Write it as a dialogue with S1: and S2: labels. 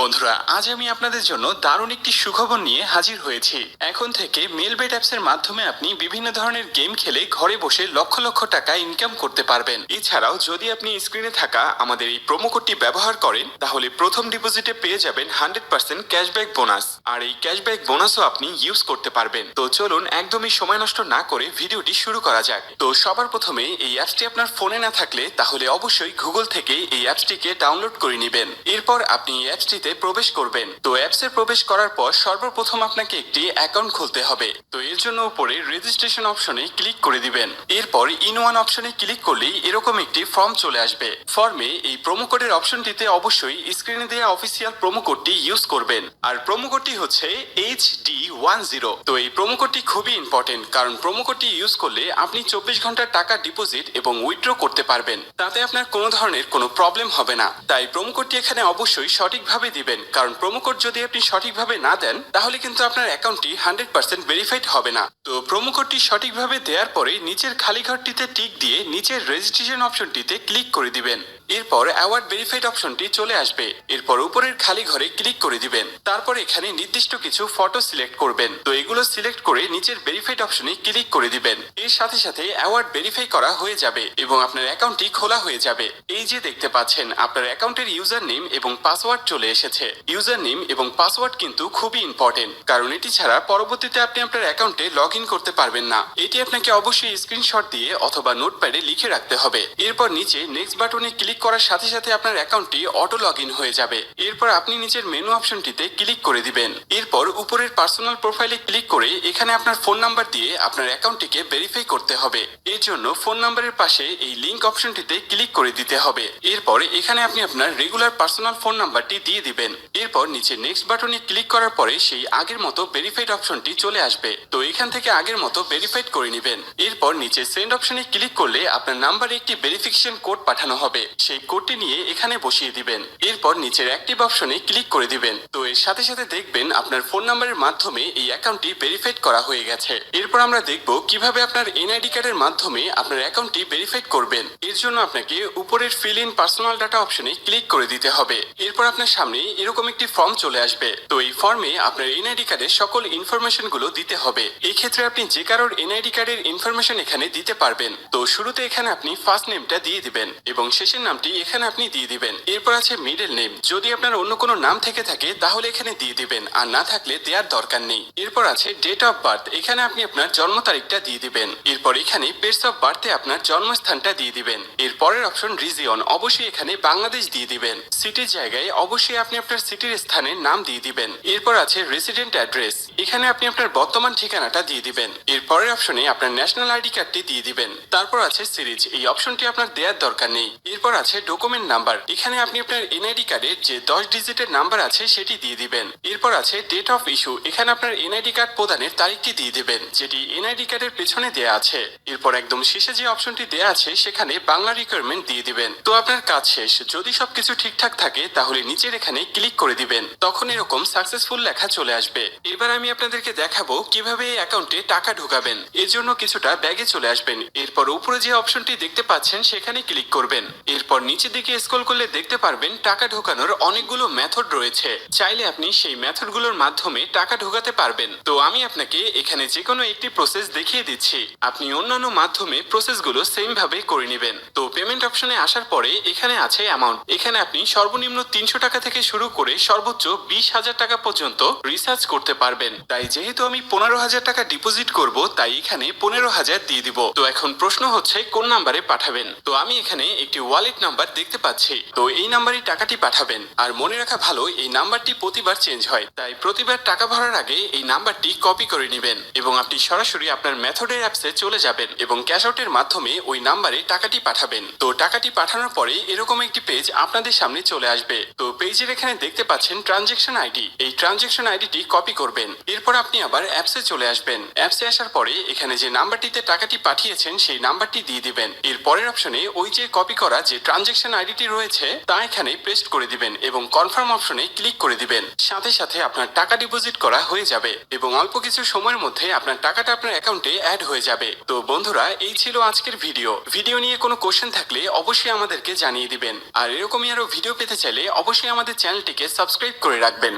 S1: বন্ধুরা, আজ আমি আপনাদের জন্য দারুণ একটি সুখবর নিয়ে হাজির হয়েছি। এখন থেকে মেলবেট অ্যাপসের মাধ্যমে আপনি বিভিন্ন ধরনের গেম খেলে ঘরে বসে লক্ষ লক্ষ টাকা ইনকাম করতে পারবেন। এছাড়াও যদি আপনি স্ক্রিনে থাকা আমাদের এই প্রোমো কোডটি ব্যবহার করেন, তাহলে প্রথম ডিপোজিটে পেয়ে যাবেন হান্ড্রেড পার্সেন্ট ক্যাশব্যাক বোনাস আর এই ক্যাশব্যাক বোনাসও আপনি ইউজ করতে পারবেন। তো চলুন একদমই সময় নষ্ট না করে ভিডিওটি শুরু করা যাক। তো সবার প্রথমে এই অ্যাপসটি আপনার ফোনে না থাকলে, তাহলে অবশ্যই গুগল থেকে এই অ্যাপসটিকে ডাউনলোড করে নেবেন। এরপর আপনি এই অ্যাপসটিতে প্রবেশ করবেন। তো অ্যাপসে প্রবেশ করার পর সর্বপ্রথম আপনাকে একটি অ্যাকাউন্ট খুলতে হবে। তো এর জন্য উপরে রেজিস্ট্রেশন অপশনে ক্লিক করে দিবেন। এরপর ইন ওয়ান অপশনে ক্লিক করলেই এরকম একটি ফর্ম চলে আসবে। ফর্মে এই প্রোমো কোডের অপশনটিতে অবশ্যই স্ক্রিনে দেওয়া অফিসিয়াল প্রোমো কোডটি ইউজ করবেন। আর প্রোমো কোডটি হচ্ছে এইচ ডি ওয়ান জিরো তো এই প্রোমো কোডটি খুবই ইম্পর্টেন্ট কারণ প্রোমো কোডটি ইউজ করলে আপনি চব্বিশ ঘণ্টার টাকা ডিপোজিট এবং উইথড্র করতে পারবেন। তাতে আপনার কোনো ধরনের কোনো প্রবলেম হবে না। তাই প্রোমো কোডটি এখানে অবশ্যই সঠিকভাবে দিবেন। কারণ প্রোমো কোড যদি আপনি সঠিকভাবে না দেন, তাহলে কিন্তু আপনার অ্যাকাউন্টটি হান্ড্রেড পার্সেন্ট ভেরিফাইড হবে না। তো প্রোমো কোডটি সঠিকভাবে দেওয়ার পরে নিচের খালি ঘরটিতে টিক দিয়ে নিচের রেজিস্ট্রেশন অপশনটিতে ক্লিক করে দিবেন। এরপর অ্যাওয়ার্ড ভেরিফাইড অপশনটি চলে আসবে। এরপর উপরের খালি ঘরে ক্লিক করে দিবেন। তারপর এখানে নির্দিষ্ট কিছু ফটো সিলেক্ট করবেন। তো এগুলো সিলেক্ট করে নিচের ভেরিফাইড অপশনে ক্লিক করে দিবেন। এর সাথে সাথে অ্যাওয়ার্ড ভেরিফাই করা হয়ে যাবে এবং আপনার অ্যাকাউন্টটি খোলা হয়ে যাবে। এই যে দেখতে পাচ্ছেন, আপনার অ্যাকাউন্টের ইউজার নেম এবং পাসওয়ার্ড চলে এসেছে। ইউজার নেম এবং পাসওয়ার্ড কিন্তু খুবই ইম্পর্টেন্ট কারণ এটি ছাড়া পরবর্তীতে আপনি আপনার অ্যাকাউন্টে লগ ইন করতে পারবেন না। এটি আপনাকে অবশ্যই স্ক্রিনশট দিয়ে অথবা নোটপ্যাডে লিখে রাখতে হবে। এরপর নিচে নেক্সট বাটনে ক্লিক করার সাথে সাথে আপনার অ্যাকাউন্টটি অটো লগ ইন হয়ে যাবে। এরপর আপনি নিচের মেনু অপশনটিতে ক্লিক করে দিবেন। এরপর উপরের পার্সোনাল প্রোফাইলে ক্লিক করে এখানে আপনার ফোন নাম্বার দিয়ে আপনার অ্যাকাউন্টটিকে ভেরিফাই করতে হবে। এর জন্য ফোন নাম্বারের পাশে এই লিঙ্ক অপশনটিতে ক্লিক করে দিতে হবে। এরপর এখানে আপনি আপনার রেগুলার পার্সোনাল ফোন নাম্বারটি দিয়ে দিবেন। এরপর নিচে নেক্সট বাটনে ক্লিক করার পরে সেই আগের মতো ভেরিফাইড অপশনটি চলে আসবে। তো এখান থেকে আগের মতো ভেরিফাইড করে নেবেন। এরপর নিচে সেন্ড অপশনে ক্লিক করলে আপনার নাম্বারে একটি ভেরিফিকেশন কোড পাঠানো হবে। সেই কোডটি নিয়ে এখানে বসিয়ে দিবেন। এরপর নিচের অ্যাক্টিভ অপশনে ক্লিক করে দিবেন। তো এর সাথে সাথে দেখবেন আপনার ফোন নাম্বারের মাধ্যমে এই অ্যাকাউন্টটি ভেরিফাইড করা হয়ে গেছে। এরপর আমরা দেখব কীভাবে আপনার এনআইডি কার্ডের মাধ্যমে আপনার অ্যাকাউন্টটি ভেরিফাইড করবেন। এর জন্য আপনাকে উপরের ফিল ইন পার্সোনাল ডাটা অপশনে ক্লিক করে দিতে হবে। এরপর আপনার সামনে এরকম একটি ফর্ম চলে আসবে। তো এই ফর্মে আপনার এনআইডি কার্ডের সকল ইনফরমেশনগুলো দিতে হবে। এই ক্ষেত্রে আপনি যে কারোর এনআইডি কার্ডের ইনফরমেশন এখানে দিতে পারবেন। তো শুরুতে এখানে আপনি ফার্স্ট নেমটা দিয়ে দিবেন এবং শেষের নামটি এখানে আপনি দিয়ে দিবেন। এরপর আছে মিডল নেম যদি আপনার অন্য কোনো নাম থেকে থাকে, তাহলে এখানে দিয়ে দিবেন। আর না থাকলে দেওয়ার দরকার নেই। এরপর আছে ডেট অফ বার্থ এখানে আপনি আপনার জন্ম তারিখটা দিয়ে দিবেন। এরপর এখানে প্লেস অফ বার্থে আপনার জন্মস্থানটা দিয়ে দিবেন। এর পরের অপশন রিজিয়ন অবশ্যই এখানে বাংলাদেশ দিয়ে দিবেন। সিটির জায়গায় অবশ্যই আপনি আপনার সিটির স্থানের নাম দিয়ে দিবেন। এরপর আছে রেসিডেন্ট অ্যাড্রেস এখানে আপনি আপনার বর্তমান ঠিকানাটা দিয়ে দিবেন। এর পরের অপশনে আপনার ন্যাশনাল আইডি কার্ডটি দিয়ে দিবেন। তারপর আছে সিরিজ। এই অপশনটি আপনার দেওয়ার দরকার নেই। এরপর আছে ডকুমেন্ট নাম্বার এখানে আপনি আপনার এনআইডি কার্ডের যে দশ ডিজিটের নাম্বার আছে সেটি দিয়ে দিবেন। এরপর আছে ডেট অফ ইস্যু এখানে আপনার এনআইডি কার্ড প্রদানের তারিখটি দিয়ে দিবেন, যেটি এনআইডি কার্ডের পেছনে দেয়া আছে। এরপর একদম শেষে যে অপশনটি দেয়া আছে, সেখানে বাংলা রিকোয়ারমেন্ট দিয়ে দিবেন। তো আপনার কাজ শেষ। যদি সবকিছু ঠিকঠাক থাকে, তাহলে নিচের এখানে ক্লিক করে দিবেন। তখন এরকম সাকসেসফুল লেখা চলে আসবে। এবার আমি আপনাদেরকে দেখাবো কীভাবে এই অ্যাকাউন্টে টাকা ঢোকাবেন। এর জন্য কিছুটা ব্যাগে চলে আসবেন। এরপর উপরে যে অপশনটি দেখতে পাচ্ছেন, সেখানে ক্লিক করবেন। এরপর নিচের দিকে স্ক্রল করলে দেখতে পারবেন টাকা ঢোকানোর অনেকগুলো মেথড রয়েছে। চাইলে আপনি সেই মেথডগুলোর মাধ্যমে টাকা ঢোকাতে পারবেন। তো আমি আপনাকে এখানে যে কোনো একটি প্রসেস দেখিয়ে দিচ্ছি। আপনি অন্যান্য মাধ্যমে প্রসেসগুলো সেম ভাবে করে নেবেন। তো পেমেন্ট অপশনে আসার পরে এখানে আছে অ্যামাউন্ট এখানে আপনি সর্বনিম্ন তিনশো টাকা থেকে শুরু করে সর্বোচ্চ বিশ হাজার টাকা পর্যন্ত রিসার্চ করতে পারবেন। তাই যেহেতু আমি পনেরো হাজার টাকা ডিপোজিট করব, তাই এখানে পনেরো হাজার দিয়ে দিব। তো এখন প্রশ্ন হচ্ছে কোন নাম্বারে পাঠাবেন? তো আমি এখানে একটি ওয়ালেট নাম্বার দেখতে পাচ্ছি। তো এই নাম্বারই টাকাটি পাঠাবেন। আর মনে রাখা ভালো, এই নাম্বারটি প্রতিবার চেঞ্জ হয়। তাই প্রতিবার টাকা ভরার আগে এই নাম্বারটি কপি করে নেবেন এবং আপনি সরাসরি আপনার মেথডের অ্যাপসে চলে যাবেন এবং ক্যাশ আউটের মাধ্যমে ওই নাম্বারে টাকাটি পাঠাবেন। তো টাকাটি পাঠানোর পরে এরকম একটি পেজ আপনাদের সামনে চলে আসবে। তো পেজের এখানে দেখতে পাচ্ছেন ট্রানজেকশন আইডি এই ট্রানজেকশন আইডিটি কপি করবেন। এরপর আপনি আবার অ্যাপসে চলে আসবেন। অ্যাপসে আসার পরে এখানে যে নাম্বারটিতে টাকাটি পাঠিয়েছেন, সেই নাম্বারটি দিয়ে দিবেন। এর পরের অপশনে ওই যে কপি করা যে ট্রানজেকশন আইডিটি রয়েছে, তা এখানে পেস্ট করে দিবেন এবং কনফার্ম অপশনে ক্লিক করে দিবেন। সাথে সাথে আপনার টাকা ডিপোজিট করা হয়ে যাবে এবং অল্প কিছু সময়ের মধ্যে আপনার টাকাটা আপনার অ্যাকাউন্টে অ্যাড হয়ে যাবে। তো বন্ধুরা, এই ছিল আজকের ভিডিও। ভিডিও নিয়ে কোনো কোশ্চেন থাকলে অবশ্যই আমাদেরকে জানিয়ে দিবেন। আর এরকমই আরও ভিডিও পেতে চাইলে অবশ্যই আমাদের চ্যানেলটিকে সাবস্ক্রাইব করে রাখবেন।